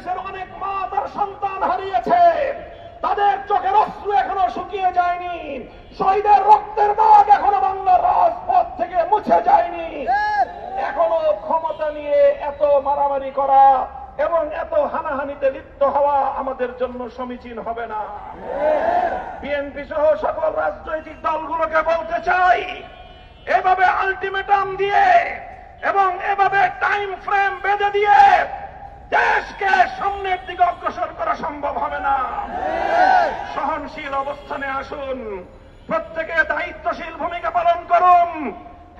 এদেশের অনেক মা তার সন্তান হারিয়েছে। তাদের চোখের অশ্রু এখনও শুকিয়ে যায়নি। শহীদের রক্তের দাগ এখনও বাংলার রাজপথ থেকে মুছে যায়নি। এখনও ক্ষমতা নিয়ে এত মারামারি করা এবং এত হানাহানিতে লিপ্ত হওয়া আমাদের জন্য সমীচীন হবে না। বিএনপি সহ সকল রাজনৈতিক দলগুলোকে বলতে চাই, এভাবে আলটিমেটাম দিয়ে এবং এভাবে টাইম ফ্রেম বেঁধে দিয়ে দেশকে সামনের দিকে অগ্রসর করা সম্ভব হবে না। সহনশীল অবস্থানে আসুন। প্রত্যেকে দায়িত্বশীল ভূমিকা পালন করুন।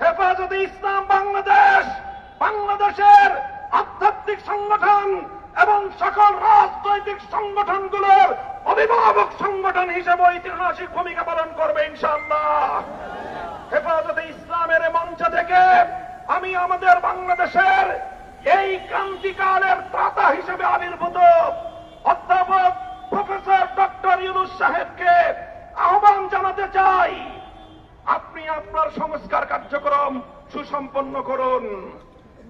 হেফাজতে ইসলাম বাংলাদেশ, বাংলাদেশের আধ্যাত্মিক সংগঠন এবং সকল রাজনৈতিক সংগঠনগুলোর অভিভাবক সংগঠন হিসেবে ঐতিহাসিক ভূমিকা পালন করবে ইনশাআল্লাহ। হেফাজতে ইসলামের মঞ্চ থেকে আমি আমাদের বাংলাদেশের এই ক্রান্তিকালের ত্রাতা হিসেবে আবির্ভূত অধ্যাপক প্রফেসর ডক্টর ইউনুস সাহেবকে আহ্বান জানাতে চাই। আপনি আপনার সংস্কার কার্যক্রম সুসম্পন্ন করুন।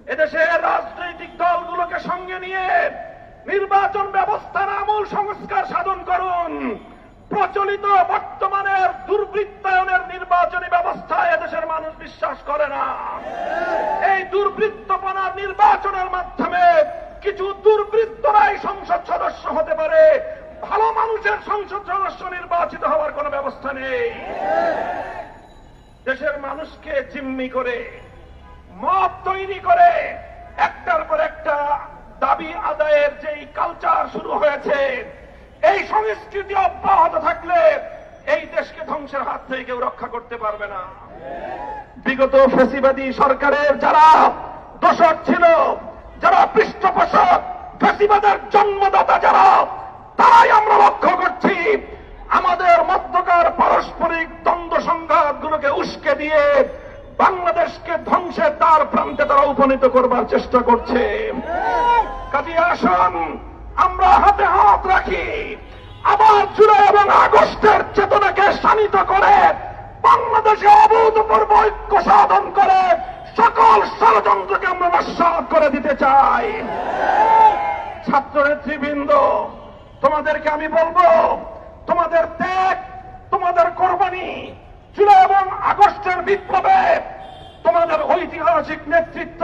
এদেশের রাজনৈতিক দলগুলোকে সঙ্গে নিয়ে নির্বাচন ব্যবস্থার আমূল সংস্কার সাধন করুন। প্রচলিত বর্তমানের দুর্বৃত্তায়নের নির্বাচনী ব্যবস্থায় এদেশের মানুষ বিশ্বাস করে না। এই দুর্বৃত্তপনার নির্বাচনের মাধ্যমে কিছু দুর্বৃত্তরাই সংসদ সদস্য হতে পারে। ভালো মানুষের সংসদ সদস্য নির্বাচিত হওয়ার কোনো ব্যবস্থা নেই। দেশের মানুষকে জিম্মি করে মত তৈরি করে, একটার পর একটা দাবি আদায়ের যেই কালচার সংস্কৃতি অব্যাহত থাকলে, এই দেশকে ধ্বংসের হাত থেকে কেউ রক্ষা করতে পারবে না। বিগত ফেসিবাদী সরকারের যারা দোষক ছিল, যারা পৃষ্ঠপোষক, ফেসিবাদের জন্মদাতা যারা, তারাই আমরা লক্ষ্য করছি। আমাদের মধ্যকার পারস্পরিক দ্বন্দ্ব সংঘাতগুলোকে উস্কে দিয়ে বাংলাদেশকে ধ্বংসের তার প্রান্তে তারা উপনীত করবার চেষ্টা করছে। কাজে আসুন, আমরা হাতে হাত রাখি। আবার জুলাই এবং আগস্টের চেতনাকে শানিত করে বাংলাদেশে অভূতপূর্ব ঐক্য সাধন করে সকল ষড়যন্ত্রকে আমরা নস্বাত করে দিতে চাই। ছাত্র নেতৃবৃন্দ তোমাদেরকে আমি বলব, তোমাদের ত্যাগ, তোমাদের কোরবানি, জুলাই এবং আগস্টের বিপ্লবে তোমাদের ঐতিহাসিক নেতৃত্ব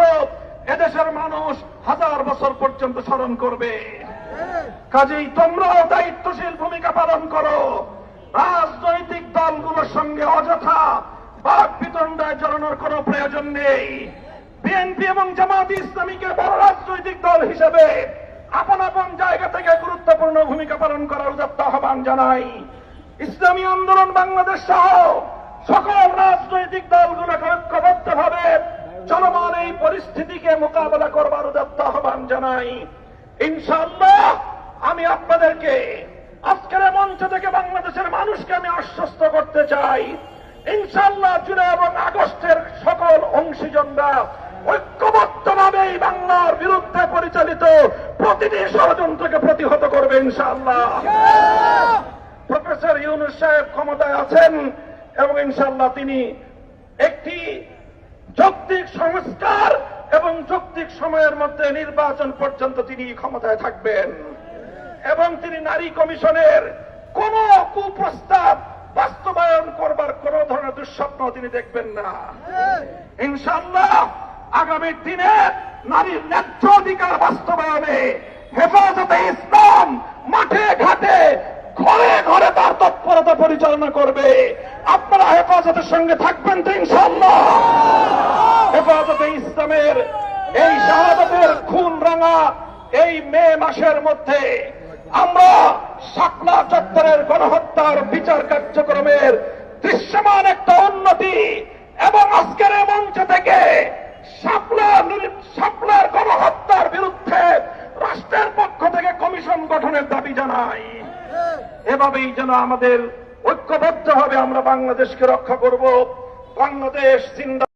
এদেশের মানুষ হাজার বছর পর্যন্ত স্মরণ করবে। কাজেই তোমরাও দায়িত্বশীল পালন করো। রাজনৈতিক দলগুলোর সঙ্গে অযথা বাক বিতণ্ডায় জড়ানোর কোনো প্রয়োজন নেই। বিএনপি এবং জামাত ইসলামীকে বড় রাজনৈতিক দল হিসেবে আপন আপন জায়গা থেকে গুরুত্বপূর্ণ ভূমিকা পালন করার উদাত্ত আহ্বান জানাই। ইসলামী আন্দোলন বাংলাদেশ সহ সকল রাজনৈতিক দলগুলোকে ঐক্যবদ্ধ ভাবে চলমান এই পরিস্থিতিকে মোকাবেলা করবার উদাত্ত আহ্বান জানাই। ইনশাল্লাহ আমি আপনাদেরকে আজকের মঞ্চ থেকে বাংলাদেশের মানুষকে আমি আশ্বস্ত করতে চাই। ইনশাআল্লাহ জুলাই এবং আগস্টের সকল অংশীজনরা ঐক্যবদ্ধভাবে এই বাংলার বিরুদ্ধে পরিচালিত প্রতিটি ষড়যন্ত্রকে প্রতিহত করবে ইনশাআল্লাহ। প্রফেসর ইউনুস সাহেব ক্ষমতায় আছেন এবং ইনশাআল্লাহ তিনি একটি যৌক্তিক সংস্কার এবং যৌক্তিক সময়ের মধ্যে নির্বাচন পর্যন্ত তিনি ক্ষমতায় থাকবেন। এবং তিনি নারী কমিশনের কোন কুপ্রস্তাব বাস্তবায়ন করবার কোন ধরনের দুঃস্বপ্ন তিনি দেখবেন না। ইনশাল্লাহ আগামী দিনে নারীর ন্যায্য অধিকার বাস্তবায়নে হেফাজতে ইসলাম মাঠে ঘাটে ঘরে ঘরে তার তৎপরতা পরিচালনা করবে। আপনারা হেফাজতের সঙ্গে থাকবেন তো ইনশাল্লাহ হেফাজতে ইসলামের এই শাহাদতের খুন রাঙা এই মে মাসের মধ্যে আমরা শাকলা চত্বরের গণহত্যার বিচার কার্যক্রমের দৃশ্যমান একটা উন্নতি এবং আজকের মঞ্চ থেকে শাপলার গণহত্যার বিরুদ্ধে রাষ্ট্রের পক্ষ থেকে কমিশন গঠনের দাবি জানাই। এভাবেই যেন আমাদের ঐক্যবদ্ধ হবে আমরা বাংলাদেশকে রক্ষা করব। বাংলাদেশ জিন্দা